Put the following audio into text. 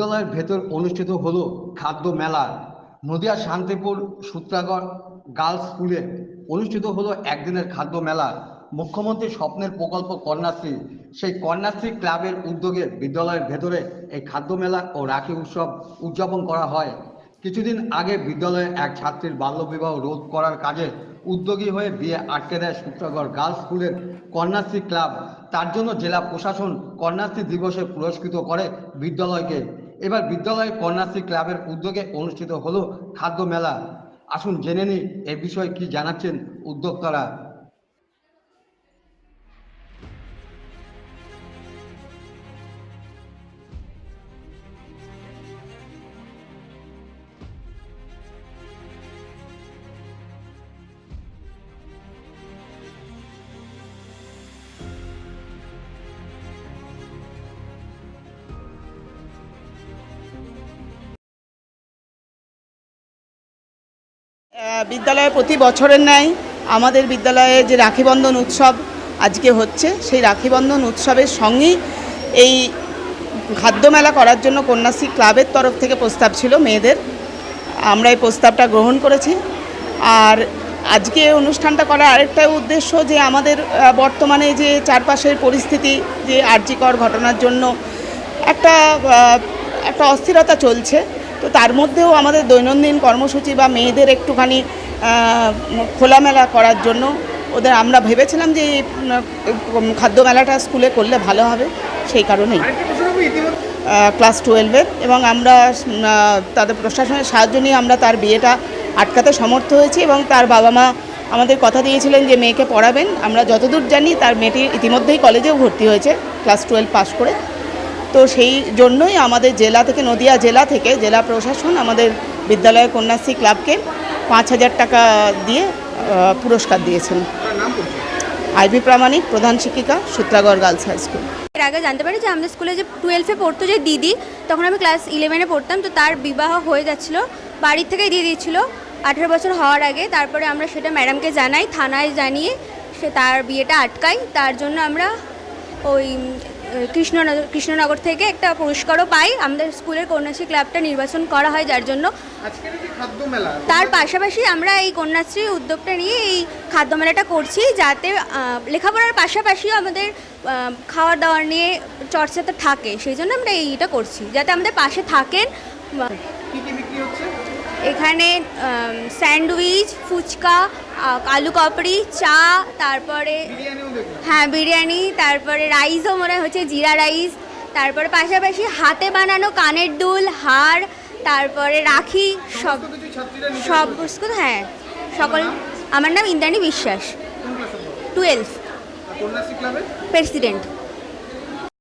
বিদ্যালয়ের ভেতর অনুষ্ঠিত হলো খাদ্য মেলা। নদিয়া শান্তিপুর সূত্রাগড় গার্লস স্কুলে অনুষ্ঠিত হলো একদিনের খাদ্য মেলা। মুখ্যমন্ত্রী স্বপ্নের প্রকল্প কন্যাশ্রী। সেই কন্যাশ্রী ক্লাবের উদ্যোগে বিদ্যালয়ের ভেতরে এই খাদ্য মেলা ও রাখি উৎসব উদযাপন করা হয়। কিছুদিন আগে বিদ্যালয়ে এক ছাত্রীর বাল্যবিবাহ রোধ করার কাজে উদ্যোগী হয়ে বিয়ে আটকে দেয় সূত্রগড় গার্লস স্কুলের কন্যাশ্রী ক্লাব। তার জন্য জেলা প্রশাসন কন্যাশ্রী দিবসে পুরস্কৃত করে বিদ্যালয়কে। এবার বিদ্যালয় কন্যাশ্রী ক্লাবের উদ্যোগে অনুষ্ঠিত হলো খাদ্য মেলা। আসুন জেনে নিই এ বিষয়ে কি জানাচ্ছেন উদ্যোক্তারা। বিদ্যালয়ে প্রতি বছরের ন্যায় আমাদের বিদ্যালয়ে যে রাখিবন্ধন উৎসব আজকে হচ্ছে, সেই রাখিবন্ধন উৎসবের সঙ্গেই এই খাদ্য মেলা করার জন্য কন্যাশ্রী ক্লাবের তরফ থেকে প্রস্তাব ছিল মেয়েদের। আমরা এই প্রস্তাবটা গ্রহণ করেছি। আর আজকে অনুষ্ঠানটা করার আরেকটা উদ্দেশ্য যে আমাদের বর্তমানে যে চারপাশের পরিস্থিতি, যে আর্যিকর ঘটনার জন্য একটা একটা অস্থিরতা চলছে। তো তার মধ্যেও আমাদের দৈনন্দিন কর্মসূচি বা মেয়েদের একটুখানি খোলামেলা করার জন্য ওদের আমরা ভেবেছিলাম যে এই খাদ্য মেলাটা স্কুলে করলে ভালো হবে সেই কারণেই। ক্লাস টুয়েলভের এবং আমরা তাদের প্রশাসনের সাহায্য নিয়ে আমরা তার বিয়েটা আটকাতে সমর্থ হয়েছি এবং তার বাবা মা আমাদের কথা দিয়েছিলেন যে মেয়েকে পড়াবেন। আমরা যতদূর জানি তার মেয়েটি ইতিমধ্যেই কলেজেও ভর্তি হয়েছে ক্লাস টুয়েলভ পাস করে। তো সেই জন্যই আমাদের জেলা থেকে, নদিয়া জেলা থেকে জেলা প্রশাসন আমাদের বিদ্যালয় কন্যাশ্রী ক্লাবকে পাঁচ হাজার টাকা দিয়ে পুরস্কার দিয়েছেন। আইবি প্রামাণিক, প্রধান শিক্ষিকা, সূত্রাগড় গার্লস হাই স্কুল। এর আগে জানতে পারি যে আমাদের স্কুলে যে টুয়েলভে পড়তো যে দিদি, তখন আমি ক্লাস ইলেভেনে পড়তাম, তো তার বিবাহ হয়ে যাচ্ছিল। বাড়ির থেকেই দিয়ে দিয়েছিল। আঠেরো বছর হওয়ার আগে তারপরে আমরা সেটা ম্যাডামকে জানাই, থানায় জানিয়ে সে তার বিয়েটা আটকাই তার জন্য আমরা ওই কৃষ্ণনগর কৃষ্ণনগর থেকে একটা পুরস্কারও পাই। আমাদের স্কুলের কন্যাশ্রী ক্লাবটা নির্বাচন করা হয় যার জন্য। তার পাশাপাশি আমরা এই কন্যাশ্রী উদ্যোগটা নিয়ে এই খাদ্য মেলাটা করছি যাতে লেখাপড়ার পাশাপাশিও আমাদের আহ, খাওয়ার দাওয়ার নিয়ে চর্চাটা থাকে। সেই জন্য আমরা এইটা করছি যাতে আমাদের পাশে থাকেন বা কি কি বিক্রি হচ্ছে এখানে স্যান্ডউইচ ফুচকা আলু কাপড়ি চা তারপরে হ্যাঁ বিরিয়ানি তারপরে রাইসও মনে হচ্ছে জিরা রাইস তারপরে পাশাপাশি হাতে বানানো কানের দুল হার তারপরে রাখি সব সব। বিস্কুট হ্যাঁ সকল আমার নাম ইন্দ্রাণী বিশ্বাস? Twelve president